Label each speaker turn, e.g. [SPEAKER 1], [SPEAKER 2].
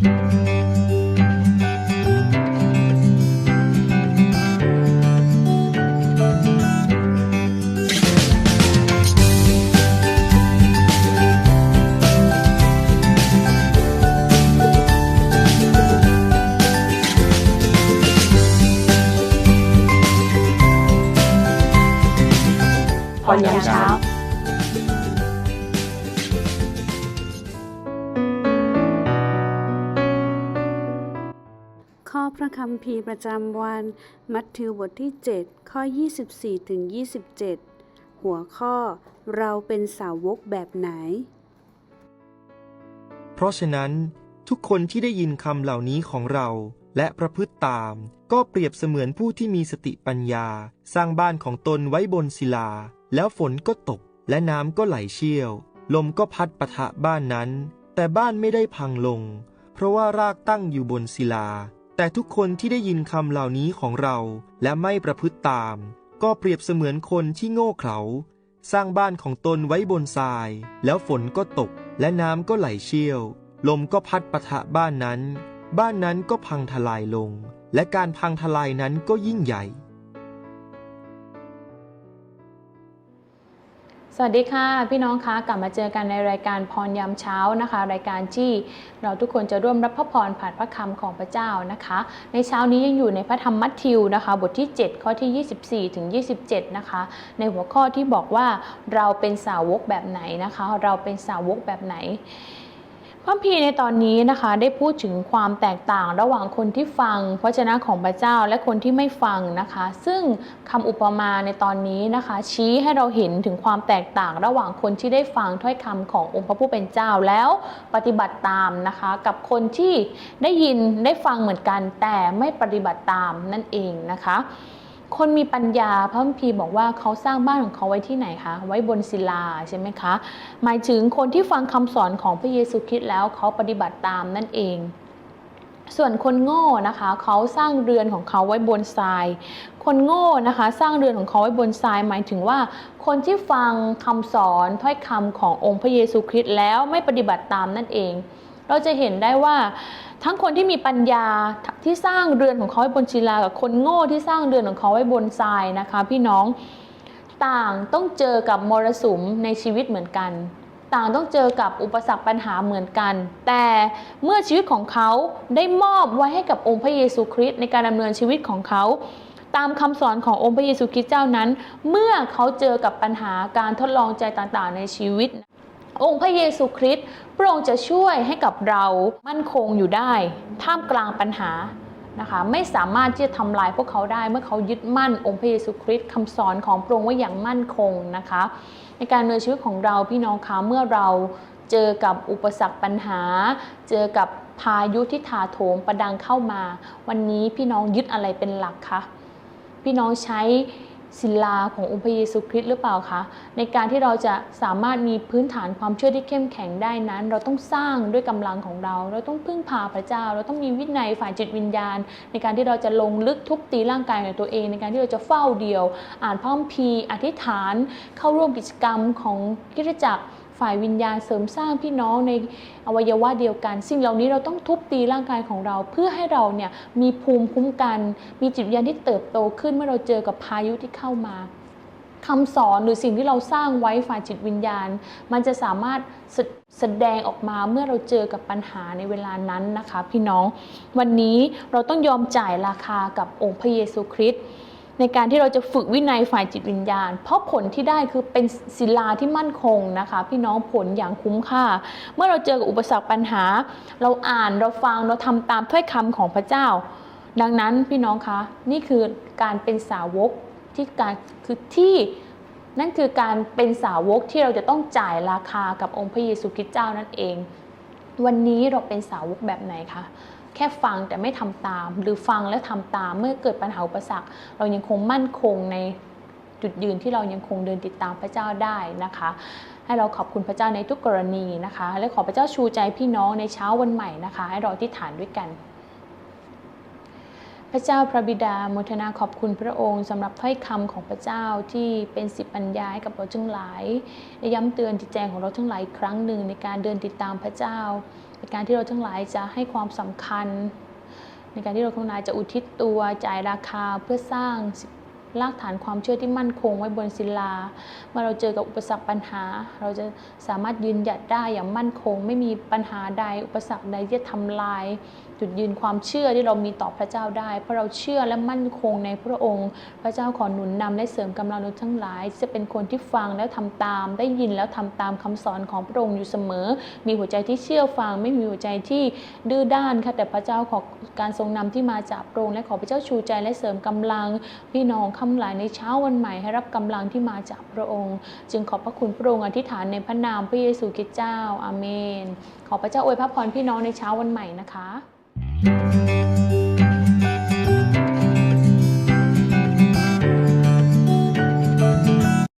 [SPEAKER 1] พรยามเช้า
[SPEAKER 2] ข้อพระคัมภีร์ประจำวัน มัทธิวบทที่ 7 ข้อ 24ถึง27 หัวข้อ เราเป็นสาวกแบบไหน
[SPEAKER 3] เพราะฉะนั้นทุกคนที่ได้ยินคำเหล่านี้ของเราและประพฤติตาม ก็เปรียบเสมือนผู้ที่มีสติปัญญา สร้างบ้านของตนไว้บนศิลา แล้วฝนก็ตก และน้ำก็ไหลเชี่ยว ลมก็พัดปะทะบ้านนั้น แต่บ้านไม่ได้พังลง เพราะว่ารากตั้งอยู่บนศิลา แต่ทุกคนที่ได้ยินคำเหล่านี้ของเราและไม่ประพฤติตาม ก็เปรียบเสมือนคนที่โง่เขลาสร้างบ้านของตนไว้บนทราย แล้วฝนก็ตก และน้ำก็ไหลเชี่ยว ลมก็พัดปะทะบ้านนั้น บ้านนั้นก็พังทลายลง และการพังทลายนั้นก็ยิ่งใหญ่
[SPEAKER 1] สวัสดีค่ะ พี่น้องคะกลับมาเจอกันในรายการพรยามเช้านะคะ รายการที่เราทุกคนจะร่วมรับพระพรผ่านพระคำของพระเจ้านะคะ ในเช้านี้ยังอยู่ในพระธรรมมัทธิวนะคะ บทที่ 7 ข้อที่ 24ถึง27 นะคะ ในหัวข้อที่บอกว่าเราเป็นสาวกแบบไหนนะคะ เราเป็นสาวกแบบไหน พระคัมภีในตอนนี้นะคะได้พูดถึงความแตกต่างระหว่างคนที่ฟังพระชนะของพระเจ้าและคนที่ไม่ฟังนะคะ ซึ่งคำอุปมาในตอนนี้นะคะ ชี้ให้เราเห็นถึงความแตกต่างระหว่างคนที่ได้ฟังถ้อยคำขององค์พระผู้เป็นเจ้าแล้วปฏิบัติตามนะคะ กับคนที่ได้ยินได้ฟังเหมือนกันแต่ไม่ปฏิบัติตามนั่นเองนะคะ คนมีปัญญาพระคัมภีร์บอกว่าเขาสร้างบ้านของเขาไว้ที่ไหนคะ ไว้บนศิลาใช่ไหมคะ หมายถึงคนที่ฟังคำสอนของพระเยซูคริสต์แล้วเขาปฏิบัติตามนั่นเองส่วนคนโง่นะคะเขาสร้างเรือนของเขาไว้บนทราย คนโง่นะคะ สร้างเรือนของเขาไว้บนทราย หมายถึงว่า คนที่ฟังคำสอนถ้อยคำขององค์พระเยซูคริสต์แล้วไม่ปฏิบัติตามนั่นเอง เราจะเห็นได้ว่าทั้งคนที่มีปัญญาที่สร้างเรือนของเขาไว้บนศิลากับคนโง่ที่สร้างเรือนของเขาไว้บนทรายนะคะ พี่น้องต่างต้องเจอกับมรสุมในชีวิตเหมือนกัน ต่างต้องเจอกับอุปสรรคปัญหาเหมือนกัน แต่เมื่อชีวิตของเขาได้มอบไว้ให้กับองค์พระเยซูคริสต์ในการดำเนินชีวิตของเขาตามคำสอนขององค์พระเยซูคริสต์เจ้านั้น เมื่อเขาเจอกับปัญหาการทดลองใจต่างๆ ในชีวิต องค์พระเยซูคริสต์พระองค์จะช่วยให้กับเรามั่นคงอยู่ได้ ท่ามกลางปัญหานะคะไม่สามารถที่จะทำลายพวกเขาได้เมื่อเขายึดมั่นองค์พระเยซูคริสต์คำสอนของพระองค์ไว้อย่างมั่นคงนะคะ ในการดำเนินชีวิตของเราพี่น้องคะเมื่อเราเจอกับอุปสรรคปัญหา เจอกับพายุที่ถาโถมประดังเข้ามา วันนี้พี่น้องยึดอะไรเป็นหลักคะพี่น้องใช้ ศิลาขององค์พระเยซูคริสต์หรือเปล่าคะในการที่เราจะสามารถมีพื้นฐานความเชื่อที่เข้มแข็งได้นั้น เราต้องสร้างด้วยกำลังของเรา เราต้องพึ่งพาพระเจ้า เราต้องมีวินัยฝ่ายจิตวิญญาณ ในการที่เราจะลงลึกทุบตีร่างกายของตัวเอง ในการที่เราจะเฝ้าเดียว อ่านพระคัมภีร์อธิษฐาน เข้าร่วมกิจกรรมของกิจจักร ฝ่ายวิญญาณเสริมสร้างพี่น้องในอวัยวะเดียวกัน สิ่งเหล่านี้เราต้องทุบตีร่างกายของเรา เพื่อให้เราเนี่ยมีภูมิคุ้มกัน มีจิตวิญญาณที่เติบโตขึ้นเมื่อเราเจอกับพายุที่เข้ามาคำสอนหรือสิ่งที่เราสร้างไว้ฝ่ายจิตวิญญาณ มันจะสามารถแสแสดงออกมาเมื่อเราเจอกับปัญหาในเวลานั้นนะคะ พี่น้องวันนี้เราต้องยอมจ่ายราคากับองค์พระเยซูคริสต์ ในการที่เราจะฝึกวินัยฝ่ายจิตวิญญาณ เพราะผลที่ได้คือเป็นศิลาที่มั่นคงนะคะ พี่น้องผลอย่างคุ้มค่า เมื่อเราเจอกับอุปสรรคปัญหา เราอ่านเราฟังเราทำตามถ้อยคำของพระเจ้า ดังนั้นพี่น้องคะนี่คือการเป็นสาวกที่การคือที่นั่นคือการเป็นสาวกที่เราจะต้องจ่ายราคากับองค์พระเยซูคริสต์เจ้านั่นเอง วันนี้เราเป็นสาวกแบบไหนคะ แค่ฟังแต่ไม่ทำตาม หรือฟังและทำตามเมื่อเกิดปัญหาอุปสรรค เรายังคงมั่นคงในจุดยืนที่เรายังคงเดินติดตามพระเจ้าได้นะคะ ให้เราขอบคุณพระเจ้าในทุกกรณีนะคะ และขอพระเจ้าชูใจพี่น้องในเช้าวันใหม่นะคะ ให้เราที่ฐานด้วยกัน พระเจ้าพระบิดาโมทนาขอบคุณพระองค์สำหรับถ้อยคำของพระเจ้าที่เป็นสิบปัญญาให้กับเราทั้งหลายและย้ำเตือนจิตใจของเราทั้งหลายครั้งหนึ่งในการเดินติดตามพระเจ้า ในการที่เราทั้งหลายจะให้ความสำคัญ ในการที่เราทั้งหลายจะอุทิศตัวจ่ายราคาเพื่อสร้าง รากฐานความเชื่อที่มั่นคงไว้บนศิลา เมื่อเราเจอกับอุปสรรคปัญหา เราจะสามารถยืนหยัดได้อย่างมั่นคง ไม่มีปัญหาใดอุปสรรคใดที่จะทำลาย จุดยืนความเชื่อที่เรามีต่อพระเจ้าได้ เพราะเราเชื่อและมั่นคงในพระองค์ พระเจ้าขอหนุนนำและเสริมกำลังเราทั้งหลายที่จะเป็นคนที่ฟังแล้วทำตาม ได้ยินแล้วทำตามคำสอนของพระองค์อยู่เสมอ มีหัวใจที่เชื่อฟัง ไม่มีหัวใจที่ดื้อด้านค่ะแต่พระเจ้าขอการทรงนำที่มาจากพระองค์และขอพระเจ้าชูใจและเสริมกำลังพี่น้องคำหลายในเช้าวันใหม่ให้รับกำลังที่มาจากพระองค์ จึงขอบพระคุณพระองค์อธิษฐานในพระนามพระเยซูคริสต์เจ้าอาเมน ขอพระเจ้าอวยพระพรพี่น้องในเช้าวันใหม่นะคะ